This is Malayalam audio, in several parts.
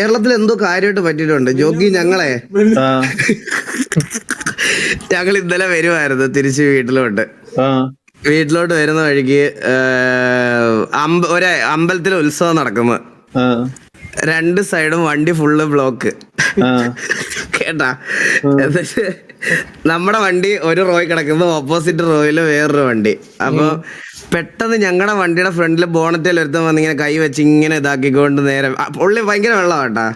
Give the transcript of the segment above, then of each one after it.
കേരളത്തിൽ എന്തോ കാര്യമായിട്ട് പറ്റിയിട്ടുണ്ട്. ജോഗി ഞങ്ങളെ ഞങ്ങൾ ഇന്നലെ വരുമായിരുന്നു തിരിച്ച് വീട്ടിലോട്ട്. ആ. വീട്ടിലോട്ട് വരുന്ന വഴിക്ക് ഏഹ്, അമ്പ ഒരു അമ്പലത്തിലെ ഉത്സവം നടക്കുന്നു. ആ. രണ്ട് സൈഡും വണ്ടി ഫുള്ള് ബ്ലോക്ക്. ആ. കേട്ടാ. എന്നിട്ട് നമ്മുടെ വണ്ടി ഒരു റോയിൽ കിടക്കുന്നു ഓപ്പോസിറ്റ് റോയിൽ വേറൊരു വണ്ടി. അപ്പൊ പെട്ടെന്ന് ഞങ്ങളുടെ വണ്ടിയുടെ ഫ്രണ്ടിൽ ബോണറ്റിൽ ഒരുത്തം വന്ന് ഇങ്ങനെ കൈ വെച്ച് ഇങ്ങനെ ഇതാക്കിക്കൊണ്ട് നേരെ ആ, പുള്ളി ഭയങ്കര വെള്ളം കേട്ടാ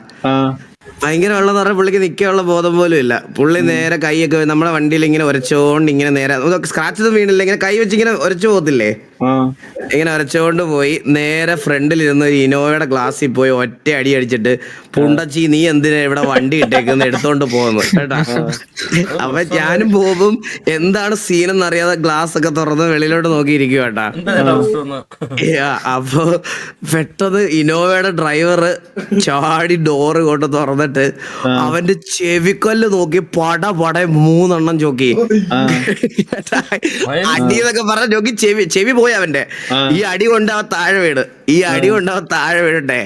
ഭയങ്കര വെള്ളം എന്ന് പറഞ്ഞാൽ പുള്ളിക്ക് നിൽക്കാനുള്ള ബോധം പോലും ഇല്ല. പുള്ളി നേരെ കൈയൊക്കെ നമ്മളെ നമ്മുടെ വണ്ടിയിൽ ഇങ്ങനെ ഒരച്ചോണ്ട് ഇങ്ങനെ നേരെ സ്ക്രാച്ച് ഒന്നും വീണില്ല. ഇങ്ങനെ കൈ വെച്ച് ഇങ്ങനെ ഒരച്ചു പോകത്തില്ലേ? ഇങ്ങനെ ഒരച്ചോണ്ട് പോയി നേരെ ഫ്രണ്ടിൽ ഇരുന്ന് ഒരു ഇനോവയുടെ ഗ്ലാസ്സിൽ പോയി ഒറ്റ അടി അടിച്ചിട്ട് പുണ്ടച്ചി നീ എന്തിനാ ഇവിടെ വണ്ടി ഇട്ടേക്കുന്ന? എടുത്തോണ്ട് പോകുന്നു കേട്ടാ? അപ്പൊ ഞാനും പോകും എന്താണ് സീനെന്ന് അറിയാതെ ഗ്ലാസ് ഒക്കെ തുറന്ന് വെളിയിലോട്ട് നോക്കിയിരിക്കും കേട്ടാ. അപ്പൊ പെട്ടെന്ന് ഇനോവയുടെ ഡ്രൈവർ ചാടി ഡോറ് കൊണ്ട് തുറന്നിട്ട് അവന്റെ ചെവിക്കൊല്ല് നോക്കി പട പട മൂന്നെണ്ണം ചോക്കി. അടി എന്നൊക്കെ പറഞ്ഞ ചോക്കി ചെവി ചെവി പോയി അവന്റെ. ഈ അടി കൊണ്ട് അവൻ താഴെ വീട് ഈ അടി കൊണ്ട് അവൻ താഴെ വീഴട്ടെ.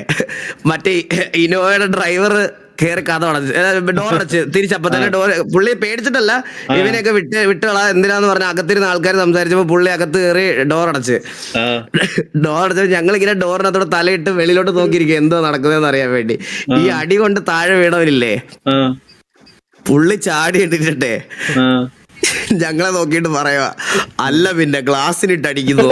മറ്റേ ഇനോവയുടെ ഡ്രൈവർ കേറി കഥ അടച്ച് ഡോർ അടച്ച് തിരിച്ചപ്പോ തന്നെ ഡോർ പുള്ളി പേടിച്ചിട്ടല്ല ഇവനെയൊക്കെ വിട്ട് വിട്ടുകള എന്തിനാന്ന് പറഞ്ഞ അകത്തിരുന്ന ആൾക്കാർ സംസാരിച്ചപ്പോ പുള്ളി അകത്ത് കയറി ഡോർ അടച്ച് ഡോർ അടച്ചപ്പോ ഞങ്ങൾ ഇങ്ങനെ ഡോറിനകത്തോടെ തലയിട്ട് വെളിയിലോട്ട് നോക്കിയിരിക്കും എന്തോ നടക്കുന്നതെന്ന് അറിയാൻ വേണ്ടി ഈ അടി കൊണ്ട് താഴെ വീണവനില്ലേ പുള്ളി ചാടി ഇട്ടിട്ടെ ഞങ്ങളെ നോക്കിയിട്ട് പറയുക അല്ല പിന്നെ ഗ്ലാസ്സിനിട്ട് അടിക്കുന്നു